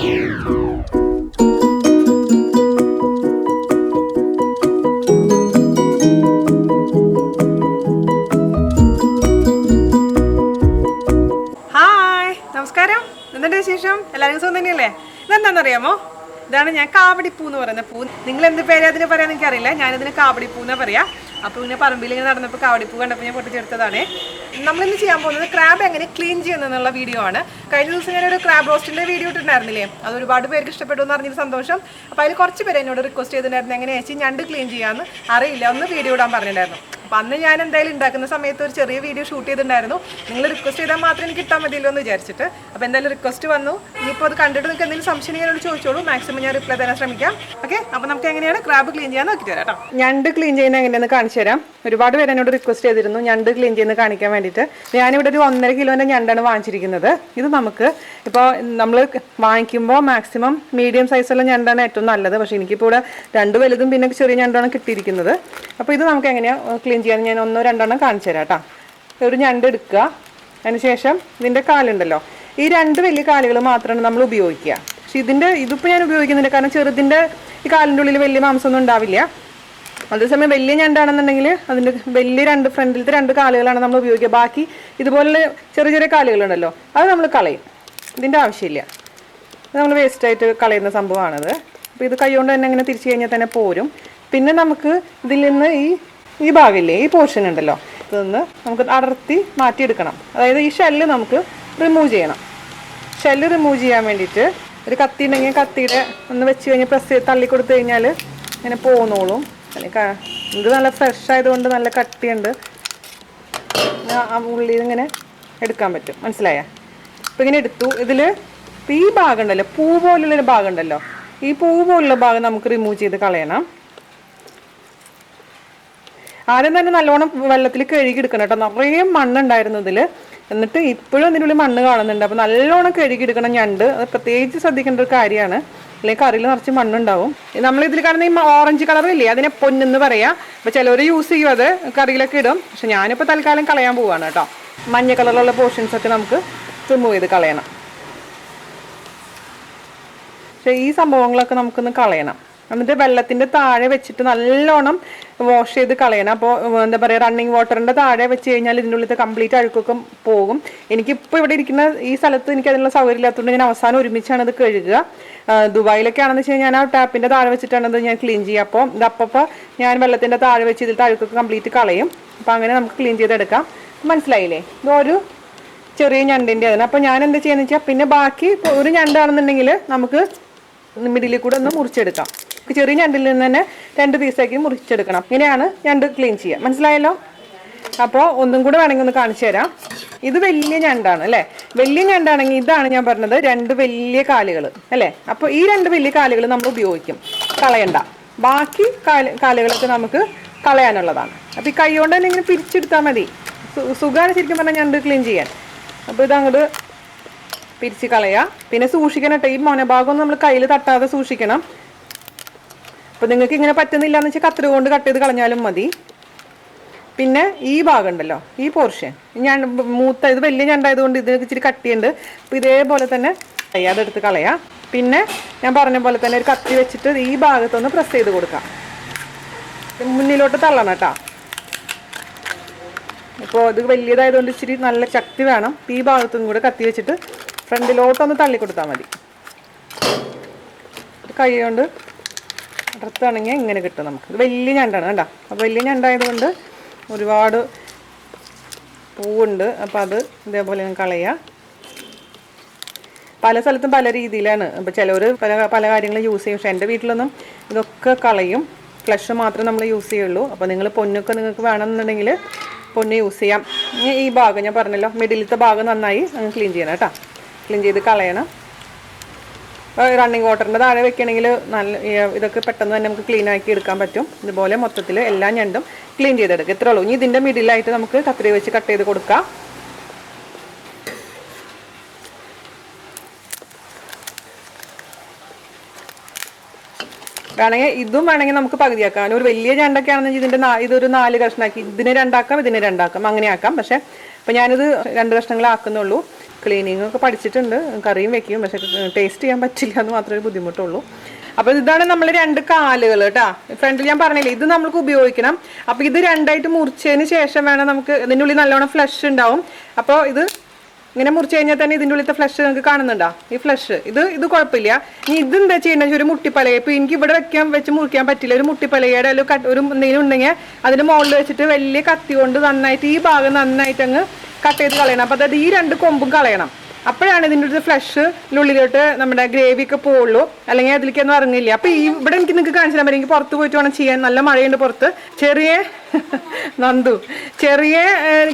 Hi നമസ്കാരം. എന്തുണ്ട് വിശേഷം? എല്ലാവർക്കും സുഖം തന്നെയല്ലേ? ഇതെന്താണെന്നറിയാമോ? ഇതാണ് ഞാൻ കാവടിപ്പൂ എന്ന് പറയുന്ന പൂ. നിങ്ങൾ എന്ത് പേര് അതിന് പറയാൻ എനിക്കറിയില്ല. ഞാനിതിന് കാവടിപ്പൂ എന്നാ പറയാ. അപ്പോൾ ഇങ്ങനെ പറമ്പിൽ ഇങ്ങനെ നടന്നപ്പോൾ കാവടിപ്പൂ കണ്ടപ്പോൾ ഞാൻ പൊട്ടിച്ചെടുത്തതാണ്. നമ്മളിന്ന് ചെയ്യാൻ പോകുന്നത് ക്രാബ് എങ്ങനെ ക്ലീൻ ചെയ്യുന്നതെന്നുള്ള വീഡിയോ ആണ്. കഴിഞ്ഞ ദിവസം ഞാൻ ഒരു ക്രാബ് റോസ്റ്റിന്റെ വീഡിയോ ഇട്ടിട്ടുണ്ടായിരുന്നില്ലേ? അത് ഒരുപാട് പേർക്ക് ഇഷ്ടപ്പെട്ടു എന്ന് അറിഞ്ഞൊരു സന്തോഷം. അപ്പോൾ അതിൽ കുറച്ച് പേര് എന്നോട് റിക്വസ്റ്റ് ചെയ്തിട്ടുണ്ടായിരുന്നു. എങ്ങനെ ചേച്ചി ഞണ്ട് ക്ലീൻ ചെയ്യാമെന്ന് അറിയില്ല. ഒന്ന് വീഡിയോ ഇടാൻ പറഞ്ഞിട്ടുണ്ടായിരുന്നു. അപ്പം അന്ന് ഞാൻ എന്തായാലും ഉണ്ടാക്കുന്ന സമയത്ത് ഒരു ചെറിയ വീഡിയോ ഷൂട്ട് ചെയ്തിട്ടുണ്ടായിരുന്നു. നിങ്ങൾ റിക്വസ്റ്റ് ചെയ്താൽ മാത്രം എനിക്ക് കിട്ടാൻ മതിയല്ലോ എന്ന് വിചാരിച്ചിട്ട്. അപ്പോൾ എന്തായാലും റിക്വസ്റ്റ് വന്നു. ഇനിയിപ്പോൾ അത് കണ്ടിട്ട് നിങ്ങൾക്ക് എന്തെങ്കിലും സംശയം ഞാനോട് ചോദിച്ചോളൂ. മാക്സിമം ഞാൻ റിപ്ലൈ തരാൻ ശ്രമിക്കാം. ഓക്കെ അപ്പോൾ നമുക്ക് എങ്ങനെയാണ്? ക്രാബ് ക്ലീൻ ചെയ്യാൻ നോക്കി തരാം കേട്ടോ. ഞണ്ട് ക്ലീൻ ചെയ്യുന്ന എങ്ങനെയാണെന്ന് കാണിച്ചു തരാം. ഒരുപാട് പേര് എന്നോട് റിക്വസ്റ്റ് ചെയ്തിരുന്നു ഞണ്ട് ക്ലീൻ ചെയ്യുന്നത് കാണിക്കാൻ വേണ്ടിയിട്ട്. ഞാനിവിടെ ഒരു ഒന്നര കിലോന്റെ ഞണ്ടാണ് വാങ്ങിച്ചിരിക്കുന്നത്. ഇത് നമുക്ക് ഇപ്പോൾ നമ്മൾ വാങ്ങിക്കുമ്പോൾ മാക്സിമം മീഡിയം സൈസുള്ള ഞണ്ടാണ് ഏറ്റവും നല്ലത്. പക്ഷേ എനിക്കിപ്പോൾ ഇവിടെ രണ്ട് വലുതും പിന്നെ ചെറിയ ഞണ്ടാണ് കിട്ടിയിരിക്കുന്നത്. അപ്പോൾ ഇത് നമുക്ക് എങ്ങനെയാണ് ക്ലീൻ ചെയ്യാൻ ഞാൻ ഒന്നോ രണ്ടെണ്ണം കാണിച്ചു തരാം കേട്ടോ ഒരു ഞണ്ട് എടുക്കുക. അതിനുശേഷം ഇതിന്റെ കാലുണ്ടല്ലോ. ഈ രണ്ട് വലിയ കാലുകൾ മാത്രമാണ് നമ്മൾ ഉപയോഗിക്കുക. പക്ഷെ ഇതിന്റെ ഇതിപ്പോൾ ഞാൻ ഉപയോഗിക്കുന്നുണ്ട് കാരണം ചെറുതിന്റെ ഈ കാലിന്റെ ഉള്ളിൽ വലിയ മാംസമൊന്നും ഉണ്ടാവില്ല. അതേസമയം വലിയ ഞണ്ടാണെന്നുണ്ടെങ്കിൽ അതിന്റെ വലിയ രണ്ട് ഫ്രണ്ടിലത്തെ രണ്ട് കാലുകളാണ് നമ്മൾ ഉപയോഗിക്കുക. ബാക്കി ഇതുപോലുള്ള ചെറിയ ചെറിയ കാലുകളുണ്ടല്ലോ അത് നമ്മൾ കളയും. ഇതിന്റെ ആവശ്യമില്ല. നമ്മൾ വേസ്റ്റായിട്ട് കളയുന്ന സംഭവമാണത്. അപ്പോൾ ഇത് കൈ കൊണ്ട് തന്നെ ഇങ്ങനെ തിരിച്ചു കഴിഞ്ഞാൽ തന്നെ പോരും. പിന്നെ നമുക്ക് ഇതിൽ നിന്ന് ഈ ഈ ഭാഗമില്ലേ ഈ പോർഷൻ ഉണ്ടല്ലോ. ഇതൊന്ന് നമുക്ക് അടർത്തി മാറ്റിയെടുക്കണം. അതായത് ഈ ഷെല്ല് നമുക്ക് റിമൂവ് ചെയ്യണം. ഷെല്ല് റിമൂവ് ചെയ്യാൻ വേണ്ടിയിട്ട് ഒരു കത്തി ഉണ്ടെങ്കിൽ കത്തിയുടെ ഒന്ന് വെച്ച് കഴിഞ്ഞ് പ്രസ് ചെയ്ത് തള്ളി കൊടുത്തു കഴിഞ്ഞാൽ ഇങ്ങനെ പോന്നോളും. അല്ലെങ്കിൽ ഇത് നല്ല ഫ്രഷ് ആയതുകൊണ്ട് നല്ല കട്ടിയുണ്ട്. ആ- ഉള്ളിൽ ഇങ്ങനെ എടുക്കാൻ പറ്റും. മനസ്സിലായ? അപ്പം ഇങ്ങനെ എടുത്തു. ഇതിൽ ഈ ഭാഗം ഉണ്ടല്ലോ പൂ പോലുള്ളൊരു ഭാഗം ഉണ്ടല്ലോ. ഈ പൂ പോലുള്ള ഭാഗം നമുക്ക് റിമൂവ് ചെയ്ത് കളയണം. ആദ്യം തന്നെ നല്ലോണം വെള്ളത്തിൽ കഴുകി എടുക്കണം കേട്ടോ. നിറയെ മണ്ണുണ്ടായിരുന്നു ഇതിൽ എന്നിട്ട് ഇപ്പോഴും ഇതിനുള്ളിൽ മണ്ണ് കാണുന്നുണ്ട്. അപ്പോൾ നല്ലോണം കഴുകി എടുക്കണം ഞണ്ട്. അത് പ്രത്യേകിച്ച് ശ്രദ്ധിക്കേണ്ട ഒരു കാര്യമാണ്. അല്ലെങ്കിൽ കറിയിൽ നിറച്ച് മണ്ണുണ്ടാവും. നമ്മൾ ഇതിൽ കാണുന്ന ഈ ഓറഞ്ച് കളർ ഇല്ലേ? അതിനെ പൊന്നെന്ന് പറയാം. അപ്പോൾ ചിലവർ യൂസ് ചെയ്യും അത്. കറിയിലൊക്കെ ഇടും. പക്ഷെ ഞാനിപ്പോൾ തൽക്കാലം കളയാൻ പോവാണ് കേട്ടോ. മഞ്ഞ കളറിലുള്ള പോർഷൻസ് ഒക്കെ നമുക്ക് റിമൂവ് ചെയ്ത് കളയണം. പക്ഷേ ഈ സംഭവങ്ങളൊക്കെ നമുക്കൊന്ന് കളയണം. എന്നിട്ട് വെള്ളത്തിന്റെ താഴെ വെച്ചിട്ട് നല്ലോണം വാഷ് ചെയ്ത് കളയണം. അപ്പോൾ എന്താ പറയുക റണ്ണിങ് വാട്ടറിന്റെ താഴെ വെച്ച് കഴിഞ്ഞാൽ ഇതിന്റെ ഉള്ളിലത്തെ കംപ്ലീറ്റ് അഴുക്കൊക്കെ പോകും. എനിക്കിപ്പോൾ ഇവിടെ ഇരിക്കുന്ന ഈ സ്ഥലത്ത് എനിക്ക് അതിനുള്ള സൗകര്യം ഇല്ലാത്തതുകൊണ്ട് ഞാൻ അവസാനം ഒരുമിച്ചാണ് ഇത് കഴുകുക. ദുബായിലൊക്കെ ആണെന്ന് വെച്ച് കഴിഞ്ഞാൽ ഞാൻ ആ ടാപ്പിന്റെ താഴെ വെച്ചിട്ടാണ് ഇത് ഞാൻ ക്ലീൻ ചെയ്യുക. അപ്പോൾ ഇത് അപ്പോൾ ഞാൻ വെള്ളത്തിന്റെ താഴെ വെച്ച് ഇതിലത്തെ അഴുക്കൊക്കെ കംപ്ലീറ്റ് കളയും. അപ്പോൾ അങ്ങനെ നമുക്ക് ക്ലീൻ ചെയ്തെടുക്കാം. മനസ്സിലായില്ലേ? ഇതൊരു ചെറിയ ഞണ്ടിന്റെ അതിന് അപ്പോൾ ഞാൻ എന്താ ചെയ്യുന്നത് വെച്ചാൽ പിന്നെ ബാക്കി ഒരു ഞണ്ടാണെന്നുണ്ടെങ്കിൽ നമുക്ക് മിഡിലിൽ കൂടെ ഒന്ന് മുറിച്ചെടുക്കാം. ചെറിയ ഞണ്ടിൽ നിന്ന് തന്നെ രണ്ട് പീസാക്കി മുറിച്ചെടുക്കണം. ഇങ്ങനെയാണ് ഞണ്ട് ക്ലീൻ ചെയ്യുക. മനസ്സിലായല്ലോ? അപ്പോൾ ഒന്നും കൂടെ വേണമെങ്കിൽ ഒന്ന് കാണിച്ചു തരാം. ഇത് വലിയ ഞണ്ടാണ് അല്ലേ? വലിയ ഞണ്ടാണെങ്കിൽ ഇതാണ് ഞാൻ പറഞ്ഞത് രണ്ട് വലിയ കാലുകൾ അല്ലേ? അപ്പോൾ ഈ രണ്ട് വലിയ കാലുകൾ നമ്മൾ ഉപയോഗിക്കും. കളയണ്ട. ബാക്കി കാല കാലുകളൊക്കെ നമുക്ക് കളയാനുള്ളതാണ്. അപ്പോൾ ഈ കൈ കൊണ്ട് തന്നെ ഇങ്ങനെ പിരിച്ചെടുത്താൽ മതി. സുഖമാണ് ശരിക്കും പറഞ്ഞാൽ ഞണ്ട് ക്ലീൻ ചെയ്യാൻ. അപ്പോൾ ഇത് അങ്ങോട്ട് പിരിച്ച് കളയുക പിന്നെ സൂക്ഷിക്കണം കേട്ടോ. ഈ മോനഭാഗം നമ്മൾ കയ്യിൽ തട്ടാതെ സൂക്ഷിക്കണം. അപ്പോൾ നിങ്ങൾക്ക് ഇങ്ങനെ പറ്റുന്നില്ല എന്ന് വെച്ചാൽ കത്രി കൊണ്ട് കട്ട് ചെയ്ത് കളഞ്ഞാലും മതി. പിന്നെ ഈ ഭാഗം ഉണ്ടല്ലോ ഈ പോർഷൻ ഞാൻ മൂത്ത ഇത് വലിയ ഞണ്ടായതുകൊണ്ട് ഇതിനൊക്കെ ഇച്ചിരി കട്ടിയുണ്ട്. അപ്പോൾ ഇതേപോലെ തന്നെ അതെടുത്ത് കളയാം. പിന്നെ ഞാൻ പറഞ്ഞ പോലെ തന്നെ ഒരു കത്തി വെച്ചിട്ട് ഈ ഭാഗത്തൊന്ന് പ്രസ് ചെയ്ത് കൊടുക്കാം. മുന്നിലോട്ട് തള്ളണം കേട്ടോ. ഇപ്പോൾ ഇത് വലിയതായതുകൊണ്ട് ഇച്ചിരി നല്ല ശക്തി വേണം. ഈ ഭാഗത്തും കൂടെ കത്തി വെച്ചിട്ട് ഫ്രണ്ടിലോട്ടൊന്ന് തള്ളി കൊടുത്താൽ മതി കൈ കൊണ്ട് അടർത്താണെങ്കിൽ ഇങ്ങനെ കിട്ടും നമുക്ക്. ഇത് വലിയ ഞണ്ടാണ് കണ്ടോ? അപ്പോൾ വലിയ ഞണ്ടായതുകൊണ്ട് ഒരുപാട് പൂവുണ്ട്. അപ്പോൾ അത് ഇതേപോലെ ഞാൻ കളയുക പല സ്ഥലത്തും പല രീതിയിലാണ്. അപ്പോൾ ചിലവർ പല പല കാര്യങ്ങളും യൂസ് ചെയ്യും. പക്ഷേ എന്റെ വീട്ടിലൊന്നും ഇതൊക്കെ കളയും. ഫ്ലഷ് മാത്രമേ നമ്മൾ യൂസ് ചെയ്യുള്ളൂ. അപ്പോൾ നിങ്ങൾ പൊന്നൊക്കെ നിങ്ങൾക്ക് വേണമെന്നുണ്ടെങ്കിൽ പൊന്ന് യൂസ് ചെയ്യാം. ഈ ഭാഗം ഞാൻ പറഞ്ഞല്ലോ. മിഡിലത്തെ ഭാഗം നന്നായി ക്ലീൻ ചെയ്യണം കേട്ടോ. ക്ലീൻ ചെയ്ത് കളയണം. റണ്ണിങ് വാട്ടറിന്റെ താഴെ വെക്കണമെങ്കിൽ നല്ല ഇതൊക്കെ പെട്ടെന്ന് തന്നെ നമുക്ക് ക്ലീൻ ആക്കി എടുക്കാൻ പറ്റും. ഇതുപോലെ മൊത്തത്തിൽ എല്ലാ ഞണ്ടും ക്ലീൻ ചെയ്തെടുക്കുക ഇത്രേ ഉള്ളൂ. ഇനി ഇതിന്റെ മിഡിലായിട്ട് നമുക്ക് കത്രി വെച്ച് കട്ട് ചെയ്ത് കൊടുക്കാം. വേണമെങ്കിൽ ഇതും വേണമെങ്കിൽ നമുക്ക് പകുതിയാക്കാം. ഒരു വലിയ ഞണ്ടൊക്കെ ആണെന്നുവെച്ചാൽ ഇതിന്റെ നാ- ഇതൊരു നാല് കഷ്ണമാക്കി. ഇതിനെ രണ്ടാക്കാം ഇതിനെ രണ്ടാക്കാം. അങ്ങനെ ആക്കാം. പക്ഷേ അപ്പൊ ഞാനിത് രണ്ട് കഷ്ണങ്ങളാക്കുന്നുള്ളൂ. ക്ലീനിങ് ഒക്കെ പഠിച്ചിട്ടുണ്ട്. കറിയും വെക്കും. പക്ഷെ ടേസ്റ്റ് ചെയ്യാൻ പറ്റില്ല എന്ന് മാത്രമേ ബുദ്ധിമുട്ടുള്ളൂ. അപ്പോൾ ഇതാണ് നമ്മൾ രണ്ട് കാലുകൾ കേട്ടോ. ഫ്രണ്ടിൽ ഞാൻ പറഞ്ഞില്ലേ ഇത് നമുക്ക് ഉപയോഗിക്കണം. അപ്പോൾ ഇത് രണ്ടായിട്ട് മുറിച്ചതിന് ശേഷം വേണം നമുക്ക് ഇതിന്റെ ഉള്ളിൽ നല്ലോണം ഫ്ലഷ് ഉണ്ടാവും. അപ്പോൾ ഇത് ഇങ്ങനെ മുറിച്ച് കഴിഞ്ഞാൽ തന്നെ ഇതിന്റെ ഉള്ളിലത്തെ ഫ്ലഷ് നിങ്ങൾക്ക് കാണുന്നുണ്ടോ? ഈ ഫ്ലഷ് ഇത് ഇത് കുഴപ്പമില്ല. ഇനി ഇത് എന്താ ചെയ്യേണ്ടത് ഒരു മുട്ടിപ്പലക. ഇപ്പൊ എനിക്ക് ഇവിടെ വെക്കാൻ വെച്ച് മുറിക്കാൻ പറ്റില്ല. ഒരു മുട്ടിപ്പലകയുടെ ഒരു ഒരു എന്തെങ്കിലും ഉണ്ടെങ്കിൽ അതിന്റെ മുകളിൽ വെച്ചിട്ട് വലിയ കത്തി കൊണ്ട് നന്നായിട്ട് ഈ ഭാഗം നന്നായിട്ട് അങ്ങ് കട്ട് ചെയ്ത് കളയണം. അപ്പോൾ അതായത് ഈ രണ്ട് കൊമ്പും കളയണം. അപ്പോഴാണ് ഇതിന്റെ ഒരു ഫ്ലഷ് ഉള്ളിലോട്ട് നമ്മുടെ ഗ്രേവി ഒക്കെ പോവുള്ളൂ. അല്ലെങ്കിൽ അതിലേക്കൊന്നും ഇറങ്ങില്ല അപ്പോൾ ഈ ഇവിടെ എനിക്ക് നിങ്ങൾക്ക് കാണിച്ചു തരാൻ എനിക്ക് പുറത്ത് പോയിട്ട് വേണം ചെയ്യാൻ. നല്ല മഴയുണ്ട് പുറത്ത്. ചെറിയ നന്ദു. ചെറിയ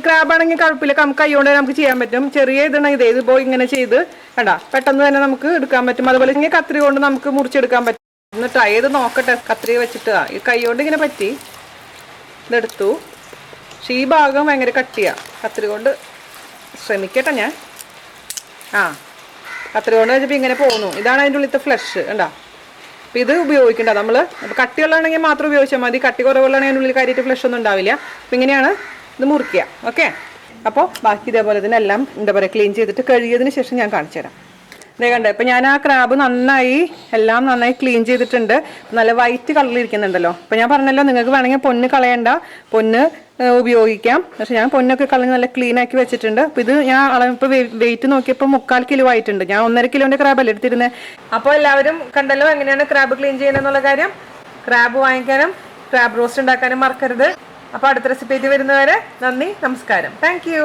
ക്രാബ് ആണെങ്കിൽ കുഴപ്പമില്ല. നമുക്ക് കൈകൊണ്ട് നമുക്ക് ചെയ്യാൻ പറ്റും. ചെറിയ ഇതാണെങ്കിൽ ഇതേ. പോയി ഇങ്ങനെ ചെയ്ത് കേട്ടാ പെട്ടെന്ന് തന്നെ നമുക്ക് എടുക്കാൻ പറ്റും. അതുപോലെ ഇങ്ങനെ കത്രി കൊണ്ട് നമുക്ക് മുറിച്ചെടുക്കാൻ പറ്റും. ഒന്ന് ട്രൈ ചെയ്ത് നോക്കട്ടെ. കത്രി വെച്ചിട്ട്. ഈ കൈ കൊണ്ട് ഇങ്ങനെ പറ്റി. ഇതെടുത്തു. പക്ഷെ ഈ ഭാഗം ഭയങ്കര കട്ടിയാണ് കത്രി കൊണ്ട് ശ്രമിക്കട്ടെ ഞാൻ. ആ കത്രി കൊണ്ട് വെച്ചപ്പോൾ ഇങ്ങനെ പോകുന്നു. ഇതാണ് അതിന്റെ ഉള്ളിലത്തെ ഫ്ലഷ് ഉണ്ടാ അപ്പം ഇത് ഉപയോഗിക്കണ്ട. നമ്മൾ അപ്പോൾ കട്ടിയുള്ളതാണെങ്കിൽ മാത്രം ഉപയോഗിച്ചാൽ മതി. കട്ടി കുറവുള്ളതാണെങ്കിൽ അതിന്റെ ഉള്ളിൽ കാര്യമായിട്ട് ഫ്ലഷ് ഒന്നും ഉണ്ടാവില്ല. അപ്പം ഇങ്ങനെയാണ് ഇത് മുറിക്കുക. ഓക്കെ? അപ്പോൾ ബാക്കി ഇതേപോലെ തന്നെ എല്ലാം എന്താ പറയുക ക്ലീൻ ചെയ്തിട്ട് കഴുകിയതിന് ശേഷം ഞാൻ കാണിച്ചു തരാം ഇതേ കണ്ടേ ഇപ്പം ഞാൻ ആ ക്രാബ് നന്നായി എല്ലാം നന്നായി ക്ലീൻ ചെയ്തിട്ടുണ്ട്. നല്ല വൈറ്റ് കളറിൽ ഇരിക്കുന്നുണ്ടല്ലോ. അപ്പം ഞാൻ പറഞ്ഞല്ലോ നിങ്ങൾക്ക് വേണമെങ്കിൽ പൊന്ന് കളയണ്ട. പൊന്ന് ഉപയോഗിക്കാം. പക്ഷെ ഞാൻ പൊന്നൊക്കെ കളഞ്ഞ് നല്ല ക്ലീൻ ആക്കി വെച്ചിട്ടുണ്ട്. അപ്പം ഇത് ഞാൻ അളവിപ്പോൾ വെയിറ്റ് നോക്കിയപ്പോൾ മുക്കാൽ കിലോ ആയിട്ടുണ്ട്. ഞാൻ ഒന്നര ക്രാബ് അല്ലേ എടുത്തിരുന്നത് അപ്പോൾ എല്ലാവരും കണ്ടല്ലോ എങ്ങനെയാണ് ക്രാബ് ക്ലീൻ ചെയ്യുന്നതെന്നുള്ള കാര്യം? ക്രാബ് വാങ്ങിക്കാനും ക്രാബ് റോസ്റ്റ് ഉണ്ടാക്കാനും മറക്കരുത്. അപ്പോൾ അടുത്ത റെസിപ്പി വരുന്നവരെ നന്ദി നമസ്കാരം. Thank you